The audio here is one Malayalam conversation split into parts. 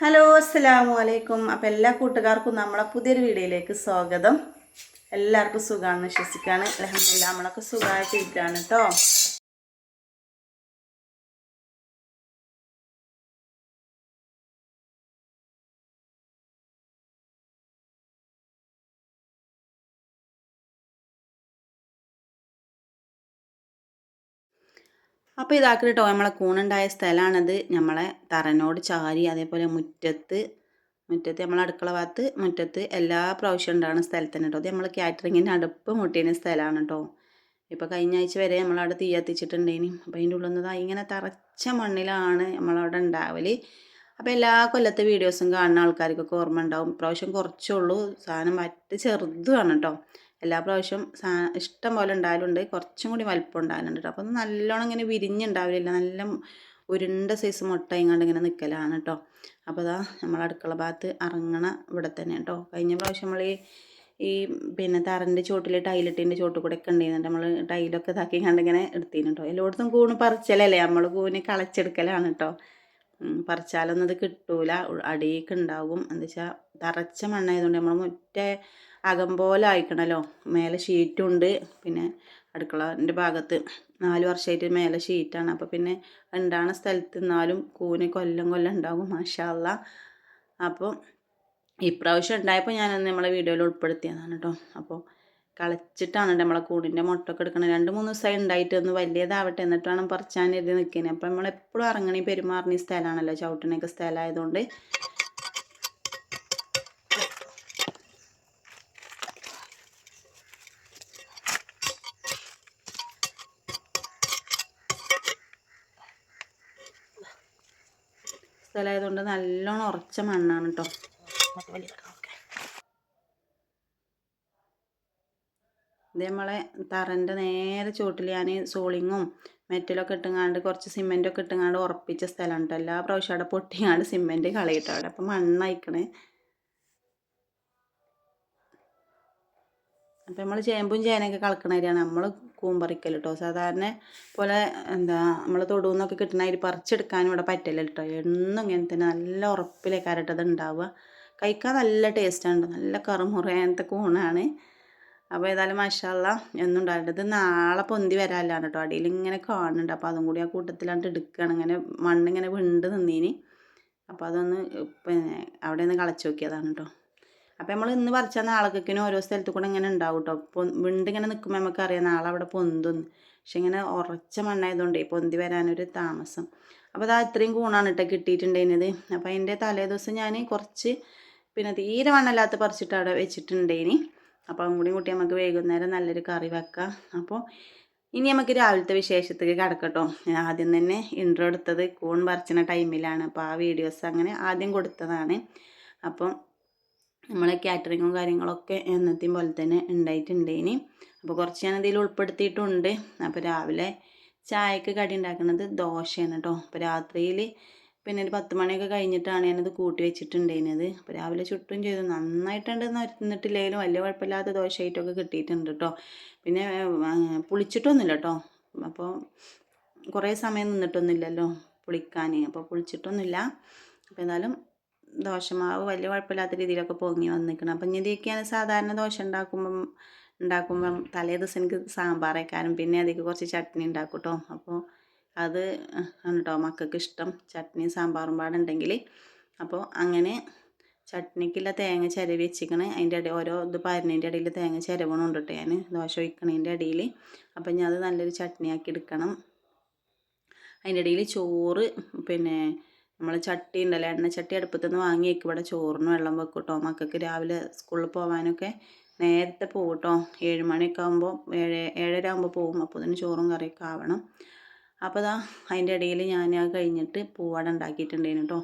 ഹലോ അസ്സലാമു അലൈക്കും. അപ്പം എല്ലാ കൂട്ടുകാർക്കും നമ്മളെ പുതിയൊരു വീഡിയോയിലേക്ക് സ്വാഗതം. എല്ലാവർക്കും സുഖമാണെന്ന് വിശ്വസിക്കുകയാണ്. അലഹമില്ല നമ്മളൊക്കെ സുഖമായിട്ട് ഇരിക്കുകയാണ് കേട്ടോ അപ്പോൾ ഇതാക്കി കേട്ടോ നമ്മളെ കൂണുണ്ടായ സ്ഥലമാണത് നമ്മളെ തറനോട് ചാരി അതേപോലെ മുറ്റത്ത് മുറ്റത്ത് നമ്മളെ അടുക്കള ഭാഗത്ത് മുറ്റത്ത് എല്ലാ പ്രാവശ്യം ഉണ്ടാകുന്ന സ്ഥലത്തന്നെ കേട്ടോ അത് നമ്മൾ കാറ്ററിങ്ങിന്റെ അടുപ്പ് മുട്ടിയ സ്ഥലമാണ് കേട്ടോ ഇപ്പോൾ കഴിഞ്ഞ ആഴ്ച വരെ നമ്മളവിടെ തീ കത്തിച്ചിട്ടുണ്ടേനി. അപ്പോൾ അതിന്റെ ഉള്ളിൽ നിന്ന് ഇങ്ങനെ തറച്ച മണ്ണിലാണ് നമ്മളവിടെ ഉണ്ടാവൽ. അപ്പോൾ എല്ലാ കൊല്ലത്തെ വീഡിയോസും കാണുന്ന ആൾക്കാർക്കൊക്കെ ഓർമ്മ ഉണ്ടാവും. പ്രാവശ്യം കുറച്ചുള്ളൂ സാധനം മറ്റ് ചെറുതുമാണ് കേട്ടോ എല്ലാ പ്രാവശ്യം സാ ഇഷ്ടം പോലെ ഉണ്ടായാലുണ്ട് കുറച്ചും കൂടി വലിപ്പം ഉണ്ടാകലുണ്ട് അപ്പോൾ അത് നല്ലോണം ഇങ്ങനെ വിരിഞ്ഞുണ്ടാവില്ല. നല്ല ഉരുണ്ട സൈസ് മുട്ട ഇങ്ങോട്ട് ഇങ്ങനെ നിൽക്കലാണ് കേട്ടോ. അപ്പോൾ അതാ നമ്മൾ അടുക്കള ഭാഗത്ത് ഇറങ്ങണ ഇവിടെ തന്നെ കേട്ടോ. കഴിഞ്ഞ പ്രാവശ്യം നമ്മൾ ഈ ഈ പിന്നെ തറന്റെ ചോട്ടിൽ ടൈലിട്ടിന്റെ ചോട്ടിൽ കൂടെ ഒക്കെ ഉണ്ടായിരുന്നുണ്ട് നമ്മൾ ടൈലൊക്കെ ഇതാക്കി കണ്ട് ഇങ്ങനെ എടുത്തിന് കേട്ടോ. എല്ലായിടത്തും കൂണ് പറിച്ചലല്ലേ? നമ്മൾ കൂന് കളച്ചെടുക്കലാണ് കേട്ടോ. പറിച്ചാലൊന്നും അത് കിട്ടൂല. അടിയൊക്കെ ഉണ്ടാകും. എന്താ വെച്ചാൽ തറച്ച മണ്ണായതുകൊണ്ട് നമ്മൾ മുറ്റ അകം പോലെ ആയിക്കണല്ലോ മേലെ ഷീറ്റും ഉണ്ട് പിന്നെ അടുക്കളന്റെ ഭാഗത്ത് നാല് വർഷമായിട്ട് മേലെ ഷീറ്റാണ്. അപ്പോൾ പിന്നെ ഉണ്ടാകുന്ന സ്ഥലത്ത് നിന്നാലും കൂന് കൊല്ലം കൊല്ലം ഉണ്ടാകും മാഷാല്ല അപ്പോൾ ഇപ്രാവശ്യം ഉണ്ടായപ്പോൾ ഞാനന്ന് നമ്മളെ വീഡിയോയിൽ ഉൾപ്പെടുത്തിയതാണ് കേട്ടോ അപ്പോൾ കളച്ചിട്ടാണ് നമ്മളെ കൂടിന്റെ മുട്ടൊക്കെ എടുക്കണം. രണ്ട് മൂന്ന് ദിവസമായി ഉണ്ടായിട്ട് ഒന്ന് വലിയതാവട്ടെ എന്നിട്ട് വേണം പറിച്ചാൻ എഴുതി നിൽക്കുന്നത് അപ്പോൾ നമ്മളെപ്പോഴും ഇറങ്ങണി പെരുമാറുന്ന സ്ഥലമാണല്ലോ. ചവിട്ടിനൊക്കെ സ്ഥലമായതുകൊണ്ട് സ്ഥലമായതുകൊണ്ട് നല്ലോണം ഉറച്ച മണ്ണാണ് കേട്ടോ ഇത് നമ്മളെ തറന്റെ നേരെ ചുവട്ടിൽ ഞാൻ സോളിങ്ങും മെറ്റലൊക്കെ ഇട്ടുങ്ങാണ്ട് കുറച്ച് സിമെന്റൊക്കെ ഇട്ടുങ്ങാണ്ട് ഉറപ്പിച്ച സ്ഥലമാണ് കേട്ടോ എല്ലാ പ്രാവശ്യം അവിടെ പൊട്ടിങ്ങാണ്ട് സിമെന്റ് കളയിട്ടോ. അവിടെ അപ്പം മണ്ണയക്കണേ. അപ്പം നമ്മൾ ചേമ്പും ചേനയൊക്കെ കളക്കണവരാണ് നമ്മൾ കൂമ്പറിക്കൽ കേട്ടോ സാധാരണ പോലെ എന്താ നമ്മൾ തൊടുന്നൊക്കെ കിട്ടണ പറിച്ചെടുക്കാനും ഇവിടെ പറ്റില്ല കേട്ടോ എന്നും ഇങ്ങനെ തന്നെ നല്ല ഉറപ്പിലേക്കാരട്ടോ അത് ഉണ്ടാവുക കഴിക്കാൻ നല്ല ടേസ്റ്റാണ് നല്ല കറുമുറയത്തെ കൂണാണ്. അപ്പോൾ ഏതായാലും മഷാല്ല എന്നും ഉണ്ടായിട്ട് നാളെ പൊന്തി വരാല്ലാണ് കേട്ടോ അടിയിൽ ഇങ്ങനെ കാണുന്നുണ്ട്. അപ്പോൾ അതും കൂടി ആ കൂട്ടത്തിലാണ്ട് എടുക്കുകയാണ് ഇങ്ങനെ മണ്ണിങ്ങനെ വിണ്ട് നിന്നീനി. അപ്പോൾ അതൊന്ന് പിന്നെ അവിടെ നിന്ന് കളച്ച് നോക്കിയതാണ് കേട്ടോ അപ്പോൾ നമ്മൾ ഇന്ന് പറിച്ചാൽ നാളേക്കിനും ഓരോ സ്ഥലത്ത് കൂടെ ഇങ്ങനെ ഉണ്ടാവും കേട്ടോ പൊ വീണ്ടിങ്ങനെ നിൽക്കുമ്പോൾ നമുക്കറിയാം നാളെ അവിടെ പൊന്തൊന്ന്. പക്ഷെ ഇങ്ങനെ ഉറച്ച മണ്ണായതുകൊണ്ടേ പൊന്തി വരാനൊരു താമസം. അപ്പോൾ അതാ ഇത്രയും കൂണാണ് കേട്ടോ കിട്ടിയിട്ടുണ്ടായിരുന്നത്. അപ്പോൾ അതിന്റെ തലേ ദിവസം ഞാൻ കുറച്ച് പിന്നെ തീരെ മണ്ണല്ലാത്ത പറിച്ചിട്ട് അവിടെ വെച്ചിട്ടുണ്ടേനി അപ്പോൾ അതും കൂടി കൂട്ടി നമുക്ക് വൈകുന്നേരം നല്ലൊരു കറി വെക്കാം. അപ്പോൾ ഇനി നമുക്ക് രാവിലത്തെ വിശേഷത്തേക്ക് കിടക്കട്ടോ. ആദ്യം തന്നെ ഇൻട്രോ എടുത്തത് കൂൺ പറിച്ചുന്ന ടൈമിലാണ് അപ്പോൾ ആ വീഡിയോസ് അങ്ങനെ ആദ്യം കൊടുത്തതാണ്. അപ്പം നമ്മളെ കാറ്ററിങ്ങും കാര്യങ്ങളൊക്കെ എന്നത്തെയും പോലെ തന്നെ ഉണ്ടായിട്ടുണ്ട് ഇനി. അപ്പോൾ കുറച്ച് ഞാൻ ഉൾപ്പെടുത്തിയിട്ടുണ്ട്. അപ്പോൾ രാവിലെ ചായക്ക് കടി ഉണ്ടാക്കുന്നത് ദോശയാണ് കേട്ടോ അപ്പോൾ രാത്രിയിൽ പിന്നെ ഒരു പത്ത് മണിയൊക്കെ കഴിഞ്ഞിട്ടാണ് ഞാനത് കൂട്ടി വെച്ചിട്ടുണ്ടായിരുന്നത്. അപ്പോൾ രാവിലെ ചുട്ടും ചെയ്തു. നന്നായിട്ടുണ്ട് നിന്നിട്ടില്ലെങ്കിലും വലിയ കുഴപ്പമില്ലാത്ത ദോശയായിട്ടൊക്കെ കിട്ടിയിട്ടുണ്ട് കേട്ടോ പിന്നെ പുളിച്ചിട്ടൊന്നുമില്ല കേട്ടോ അപ്പോൾ കുറേ സമയം നിന്നിട്ടൊന്നുമില്ലല്ലോ പുളിക്കാൻ അപ്പോൾ പുളിച്ചിട്ടൊന്നുമില്ല. അപ്പോൾ എന്നാലും ദോശമാവ് വലിയ കുഴപ്പമില്ലാത്ത രീതിയിലൊക്കെ പൊങ്ങി വന്നിരിക്കണം. അപ്പം ഇതൊക്കെയാണ് സാധാരണ ദോശ ഉണ്ടാക്കുമ്പം ഉണ്ടാക്കുമ്പം തലേ ദിവസം എനിക്ക് സാമ്പാറേക്കാരും പിന്നെ അതിലേക്ക് കുറച്ച് ചട്നി ഉണ്ടാക്കും കേട്ടോ അപ്പോൾ അത് ആണ് കേട്ടോ മക്കൾക്ക് ഇഷ്ടം. ചട്നിയും സാമ്പാറും പാടുണ്ടെങ്കിൽ അപ്പോൾ അങ്ങനെ ചട്നിക്കുള്ള തേങ്ങ ചിരവി വെച്ചിക്കണ് അതിന്റെ ഇടയിൽ ഓരോ ഇത് പരനേന്റെ ഇടയിൽ തേങ്ങ ചിരവണം കേട്ടോ ഞാൻ ദോശ ഒഴിക്കണതിന്റെ ഇടയിൽ അപ്പം ഞാൻ അത് നല്ലൊരു ചട്നിയാക്കി എടുക്കണം. അതിന്റെ ഇടയിൽ ചോറ് പിന്നെ നമ്മൾ ചട്ടി ഉണ്ടല്ലോ എണ്ണ ചട്ടി അടുപ്പത്തു നിന്ന് വാങ്ങി വെക്കും ഇവിടെ ചോറിന് വെള്ളം വെക്കും കേട്ടോ മക്കൾക്ക് രാവിലെ സ്കൂളിൽ പോകാനൊക്കെ നേരത്തെ പോകും കേട്ടോ ഏഴ് മണിയൊക്കെ ആകുമ്പോൾ ഏഴ് ഏഴര ആകുമ്പോൾ പോകും അപ്പോൾ അതിന് ചോറും കറിയൊക്കെ ആവണം. അപ്പോൾ അതാ അതിന്റെ ഇടയിൽ ഞാൻ ആ കഴിഞ്ഞിട്ട് പൂവട ഉണ്ടാക്കിയിട്ടുണ്ടായിരുന്നു കേട്ടോ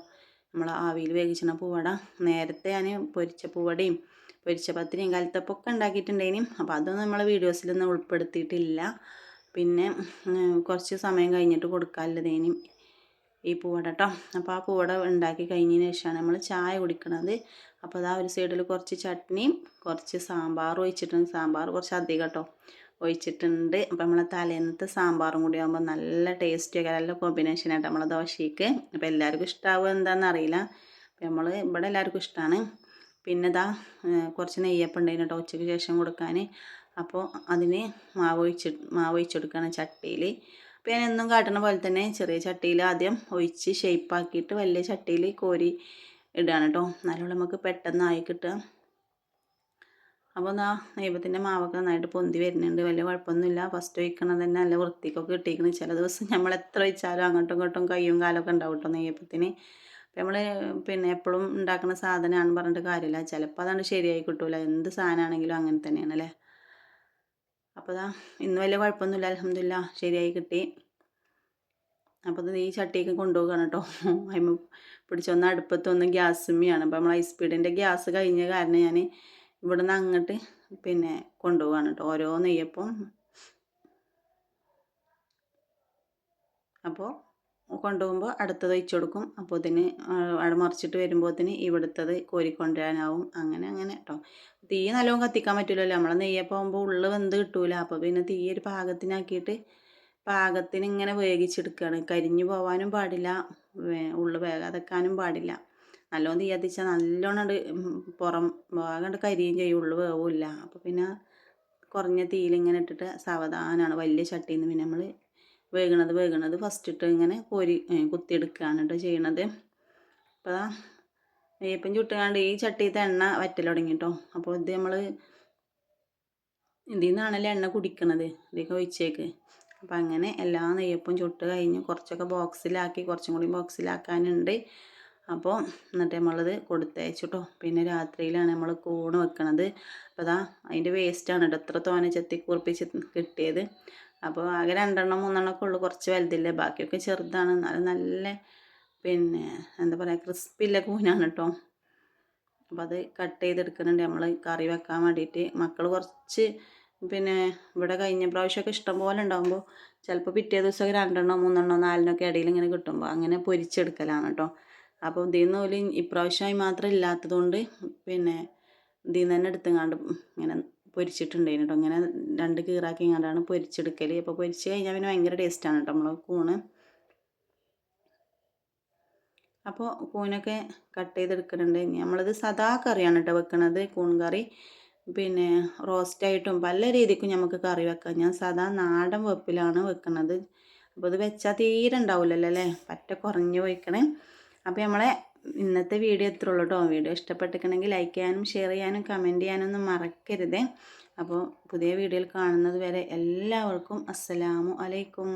നമ്മൾ ആവിയിൽ വേവിച്ചിന പൂവട. നേരത്തെ ഞാൻ പൊരിച്ച പൂവടയും പൊരിച്ച പത്തിരിയും കലത്തപ്പൊക്കെ ഉണ്ടാക്കിയിട്ടുണ്ടായിരുന്നു അപ്പോൾ അതൊന്നും നമ്മൾ വീഡിയോസിലൊന്നും ഉൾപ്പെടുത്തിയിട്ടില്ല. പിന്നെ കുറച്ച് സമയം കഴിഞ്ഞിട്ട് കൊടുക്കാനുള്ളതേനും. ഈ പൂവട കേട്ടോ അപ്പോൾ ആ പൂവട ഉണ്ടാക്കി കഴിഞ്ഞതിന് ശേഷമാണ് നമ്മൾ ചായ കുടിക്കുന്നത് അപ്പോൾ അതാ ഒരു സൈഡിൽ കുറച്ച് ചട്നിയും കുറച്ച് സാമ്പാർ ഒഴിച്ചിട്ടുണ്ട്. സാമ്പാർ കുറച്ച് അധികം കേട്ടോ ഒഴിച്ചിട്ടുണ്ട്. അപ്പോൾ നമ്മളെ തലേന്നത്തെ സാമ്പാറും കൂടി ആകുമ്പോൾ നല്ല ടേസ്റ്റിയൊക്കെ നല്ല കോമ്പിനേഷനായിട്ട് നമ്മളെ ദോശയ്ക്ക്. അപ്പോൾ എല്ലാവർക്കും ഇഷ്ടമാവുക എന്താണെന്ന് അറിയില്ല. നമ്മൾ ഇവിടെ എല്ലാവർക്കും ഇഷ്ടമാണ് പിന്നെ ഇതാ കുറച്ച് നെയ്യപ്പം കേട്ടോ ഉച്ചയ്ക്ക് ശേഷം കൊടുക്കാൻ അപ്പോൾ അതിന് മാവ് ഒഴിച്ച് മാവ് ഒഴിച്ചെടുക്കുകയാണ് ചട്ടിയിൽ ഞാൻ എന്നും കാട്ടണ പോലെ തന്നെ ചെറിയ ചട്ടിയിൽ ആദ്യം ഒഴിച്ച് ഷേപ്പാക്കിയിട്ട് വലിയ ചട്ടിയിൽ കോരി ഇടുകയാണ് കേട്ടോ. നല്ലോണം നമുക്ക് പെട്ടെന്നായി കിട്ടുക. അപ്പോൾ എന്നാ നെയ്യപ്പത്തിന്റെ മാവൊക്കെ നന്നായിട്ട് പൊന്തി വരുന്നുണ്ട്. വലിയ കുഴപ്പമൊന്നുമില്ല. ഫസ്റ്റ് ഒഴിക്കണത് തന്നെ നല്ല വൃത്തിക്കൊക്കെ ഇട്ടിരിക്കണം ചില ദിവസം നമ്മൾ എത്ര ഒഴിച്ചാലും അങ്ങോട്ടും ഇങ്ങോട്ടും കയ്യും കാലമൊക്കെ ഉണ്ടാവും കേട്ടോ നെയ്യപ്പത്തിന്. അപ്പോൾ നമ്മൾ പിന്നെ എപ്പോഴും ഉണ്ടാക്കുന്ന സാധനമാണെന്ന് പറഞ്ഞിട്ട് കാര്യമില്ല. ചിലപ്പോൾ അതാണ് ശരിയായി കിട്ടൂല. എന്ത് സാധനമാണെങ്കിലും അങ്ങനെ തന്നെയാണ് അല്ലേ? അപ്പോൾ ദാ ഇന്ന് വലിയ കുഴപ്പമൊന്നുമില്ല അലഹമില്ല ശരിയായി കിട്ടി. അപ്പോൾ ഇത് ഈ ചട്ടിയൊക്കെ കൊണ്ടുപോകുകയാണ് കേട്ടോ അതിമ പിടിച്ചൊന്ന് അടുപ്പത്തൊന്ന് ഗ്യാസുമ്മയാണ്. അപ്പോൾ നമ്മൾ ഹൈസ്പീഡിന്റെ ഗ്യാസ് കഴിഞ്ഞ കാരണം ഞാൻ ഇവിടെ നിന്ന് അങ്ങോട്ട് പിന്നെ കൊണ്ടുപോവാണ് കേട്ടോ ഓരോ നെയ്യപ്പം. അപ്പോൾ കൊണ്ടുപോകുമ്പോൾ അടുത്തത് ഒഴിച്ചു കൊടുക്കും. അപ്പോൾ അവിടെ മറിച്ചിട്ട് വരുമ്പോഴത്തേന് ഇവിടുത്തത് കോരിക്കൊണ്ടുവരാനാവും. അങ്ങനെ അങ്ങനെ കേട്ടോ. തീ നല്ലോണം കത്തിക്കാൻ പറ്റില്ലല്ലോ നമ്മൾ നെയ്യപ്പം ആകുമ്പോൾ ഉള്ളു വെന്ത് കിട്ടൂല. അപ്പോൾ പിന്നെ തീ ഒരു പാകത്തിനാക്കിയിട്ട് പാകത്തിന് ഇങ്ങനെ വേവിച്ചെടുക്കുകയാണ്. കരിഞ്ഞു പോകാനും പാടില്ല. ഉള്ളു വേകാതെക്കാനും പാടില്ല. നല്ലോണം തീ കത്തിച്ചാൽ നല്ലോണം പുറം ഭാഗം കരിയും ചെയ്യും. ഉള്ളു വേവില്ല അപ്പോൾ പിന്നെ കുറഞ്ഞ തീയിലിങ്ങനെ ഇട്ടിട്ട് സാവധാനമാണ് വലിയ ചട്ടിയിൽ നിന്ന് പിന്നെ നമ്മൾ വേഗണത് വേഗണത് ഫസ്റ്റ് ഇട്ട് ഇങ്ങനെ കോരി കുത്തിയെടുക്കുകയാണ് കേട്ടോ ചെയ്യണത്. അപ്പോൾ നെയ്യപ്പം ചുട്ടുകാണ്ട് ഈ ചട്ടിയത്തെ എണ്ണ വറ്റൽ തുടങ്ങി കേട്ടോ അപ്പോൾ ഇത് നമ്മൾ ഇതിൽ നിന്നാണല്ലോ എണ്ണ കുടിക്കണത്? ഇതൊക്കെ ഒഴിച്ചേക്ക്. അപ്പം അങ്ങനെ എല്ലാ നെയ്യപ്പും ചുട്ട് കഴിഞ്ഞ് കുറച്ചൊക്കെ ബോക്സിലാക്കി കുറച്ചും കൂടി ബോക്സിലാക്കാനുണ്ട് അപ്പോൾ എന്നിട്ട് നമ്മളത് കൊടുത്തയച്ചു പിന്നെ രാത്രിയിലാണ് നമ്മൾ കൂണ് വെക്കണത്. അപ്പോൾ അതാ അതിന്റെ വേസ്റ്റാണ് കേട്ടോ എത്ര തോനെ ചെത്തി കുറിപ്പിച്ച് കിട്ടിയത്. അപ്പോൾ ആകെ രണ്ടെണ്ണം മൂന്നെണ്ണമൊക്കെ ഉള്ളു. കുറച്ച് വലുതില്ലേ. ബാക്കിയൊക്കെ ചെറുതാണ്. എന്നാലും നല്ല പിന്നെ എന്താ പറയുക ക്രിസ്പില്ല കൂനാണ് കേട്ടോ അപ്പോൾ അത് കട്ട് ചെയ്തെടുക്കുന്നുണ്ട്. നമ്മൾ കറി വെക്കാൻ വേണ്ടിയിട്ട്. മക്കൾ കുറച്ച് പിന്നെ ഇവിടെ കഴിഞ്ഞ പ്രാവശ്യമൊക്കെ ഇഷ്ടം പോലെ ഉണ്ടാകുമ്പോൾ ചിലപ്പോൾ പിറ്റേ ദിവസമൊക്കെ രണ്ടെണ്ണോ മൂന്നെണ്ണോ നാലിനൊക്കെ ഇടയിൽ ഇങ്ങനെ കിട്ടുമ്പോൾ അങ്ങനെ പൊരിച്ചെടുക്കലാണ് കേട്ടോ അപ്പോൾ ഇതിൽ നിന്ന് പോലും ഇപ്രാവശ്യമായി മാത്രം ഇല്ലാത്തതുകൊണ്ട് പിന്നെ ഇതിൽ നിന്ന് തന്നെ എടുത്തങ്ങാണ്ട് ഇങ്ങനെ പൊരിച്ചിട്ടുണ്ടായിരുന്നു കേട്ടോ ഇങ്ങനെ രണ്ട് കീറാക്കി ഇങ്ങാണ്ടാണ് പൊരിച്ചെടുക്കൽ അപ്പോൾ പൊരിച്ച് കഴിഞ്ഞാൽ പിന്നെ ഭയങ്കര ടേസ്റ്റാണ് കേട്ടോ നമ്മൾ കൂണ്. അപ്പോൾ കൂനൊക്കെ കട്ട് ചെയ്തെടുക്കുന്നുണ്ട് നമ്മളിത് സദാ കറിയാണ് കേട്ടോ വെക്കുന്നത് കൂൺ കറി. പിന്നെ റോസ്റ്റായിട്ടും പല രീതിക്കും നമുക്ക് കറി വെക്കാം. ഞാൻ സാധാ നാടൻ വെപ്പിലാണ് വെക്കുന്നത് അപ്പോൾ ഇത് വെച്ചാൽ തീരെ ഉണ്ടാവില്ലല്ലോ അല്ലേ പറ്റ കുറഞ്ഞു പോയിക്കണേ. അപ്പോൾ നമ്മളെ ഇന്നത്തെ വീഡിയോ എത്ര ഉള്ളൂ കേട്ടോ. വീഡിയോ ഇഷ്ടപ്പെട്ടിട്ടുണ്ടെങ്കിൽ ലൈക്ക് ചെയ്യാനും ഷെയർ ചെയ്യാനും കമന്റ് ചെയ്യാനൊന്നും മറക്കരുത്. അപ്പോൾ പുതിയ വീഡിയോയിൽ കാണുന്നത് വരെ എല്ലാവർക്കും അസ്സലാമു അലൈക്കും.